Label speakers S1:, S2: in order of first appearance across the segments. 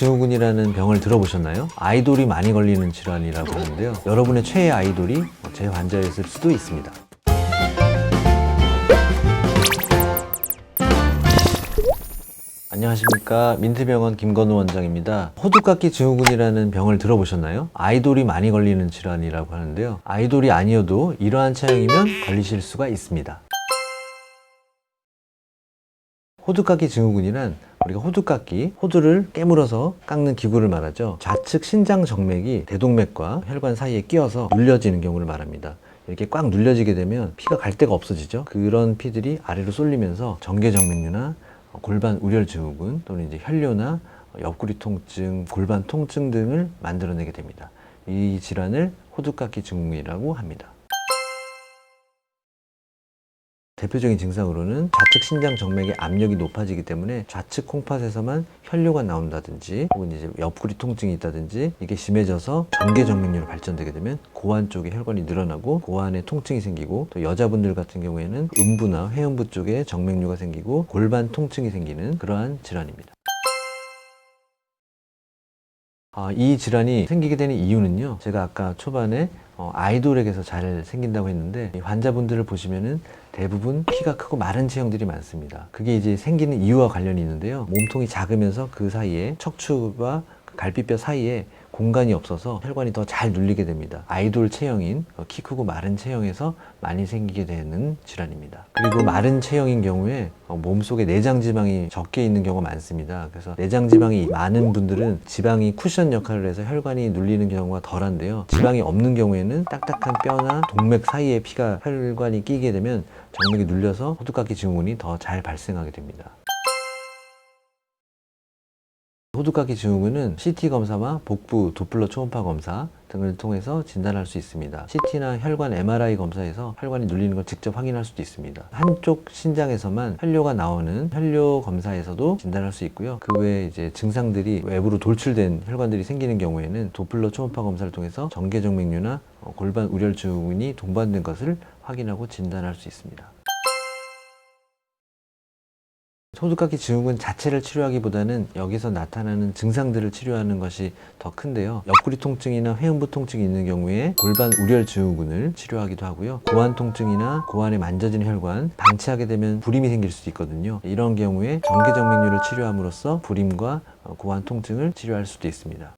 S1: 증후군이라는 병을 들어보셨나요? 아이돌이 많이 걸리는 질환이라고 하는데요. 여러분의 최애 아이돌이 제 환자였을 수도 있습니다. 안녕하십니까 민트병원 김건우 원장입니다 호두깎이 증후군이라는 병을 들어보셨나요? 아이돌이 많이 걸리는 질환이라고 하는데요 아이돌이 아니어도 이러한 체형이면 걸리실 수가 있습니다 호두깎이 증후군이란 우리가 호두깎이, 호두를 깨물어서 깎는 기구를 말하죠. 좌측 신장 정맥이 대동맥과 혈관 사이에 끼어서 눌려지는 경우를 말합니다. 이렇게 꽉 눌려지게 되면 피가 갈 데가 없어지죠. 그런 피들이 아래로 쏠리면서 정계정맥류나 골반 우열 증후군 또는 이제 혈뇨나 옆구리 통증, 골반 통증 등을 만들어내게 됩니다. 이 질환을 호두깎이 증후군이라고 합니다. 대표적인 증상으로는 좌측 신장 정맥의 압력이 높아지기 때문에 좌측 콩팥에서만 혈뇨가 나온다든지 혹은 이제 옆구리 통증이 있다든지 이게 심해져서 전개 정맥류로 발전되게 되면 고환 쪽에 혈관이 늘어나고 고환에 통증이 생기고 또 여자분들 같은 경우에는 음부나 회음부 쪽에 정맥류가 생기고 골반 통증이 생기는 그러한 질환입니다. 아, 이 질환이 생기게 되는 이유는요. 제가 아까 초반에 어, 아이돌에게서 잘 생긴다고 했는데 이 환자분들을 보시면은 대부분 키가 크고 마른 체형들이 많습니다. 그게 이제 생기는 이유와 관련이 있는데요. 몸통이 작으면서 그 사이에 척추와 그 갈비뼈 사이에 공간이 없어서 혈관이 더 잘 눌리게 됩니다. 아이돌 체형인 어, 키 크고 마른 체형에서 많이 생기게 되는 질환입니다. 그리고 마른 체형인 경우에 어, 몸속에 내장 지방이 적게 있는 경우가 많습니다. 그래서 내장 지방이 많은 분들은 지방이 쿠션 역할을 해서 혈관이 눌리는 경우가 덜한데요. 지방이 없는 경우에는 딱딱한 뼈나 동맥 사이에 피가 혈관이 끼게 되면 정맥이 눌려서 호두깎이 증후군이 더 잘 발생하게 됩니다. 호두깎이 증후군은 CT 검사와 복부 도플러 초음파 검사 등을 통해서 진단할 수 있습니다. CT나 혈관 MRI 검사에서 혈관이 눌리는 걸 직접 확인할 수도 있습니다. 한쪽 신장에서만 혈뇨가 나오는 혈뇨 검사에서도 진단할 수 있고요. 그 외에 이제 증상들이 외부로 돌출된 혈관들이 생기는 경우에는 도플러 초음파 검사를 통해서 정계정맥류나 어, 골반 우열 증후군이 동반된 것을 확인하고 진단할 수 있습니다. 호두깎이 증후군 자체를 치료하기보다는 여기서 나타나는 증상들을 치료하는 것이 더 큰데요. 옆구리 통증이나 회음부 통증이 있는 경우에 골반 우열 증후군을 치료하기도 하고요. 고환 통증이나 고환에 만져지는 혈관 방치하게 되면 불임이 생길 수도 있거든요. 이런 경우에 정계정맥류를 치료함으로써 불임과 어, 고환 통증을 치료할 수도 있습니다.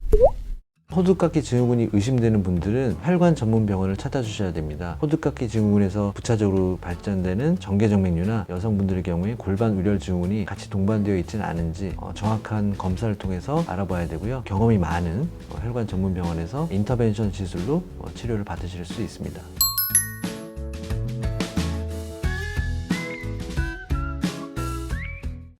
S1: 호두깎이 증후군이 의심되는 분들은 혈관 전문 병원을 찾아주셔야 됩니다. 호두깎이 증후군에서 부차적으로 발전되는 정계정맥류나 여성분들의 경우에 골반 우열 증후군이 같이 동반되어 있지는 않은지 어, 정확한 검사를 통해서 알아봐야 되고요. 경험이 많은 어, 혈관 전문 병원에서 인터벤션 시술로 어, 치료를 받으실 수 있습니다.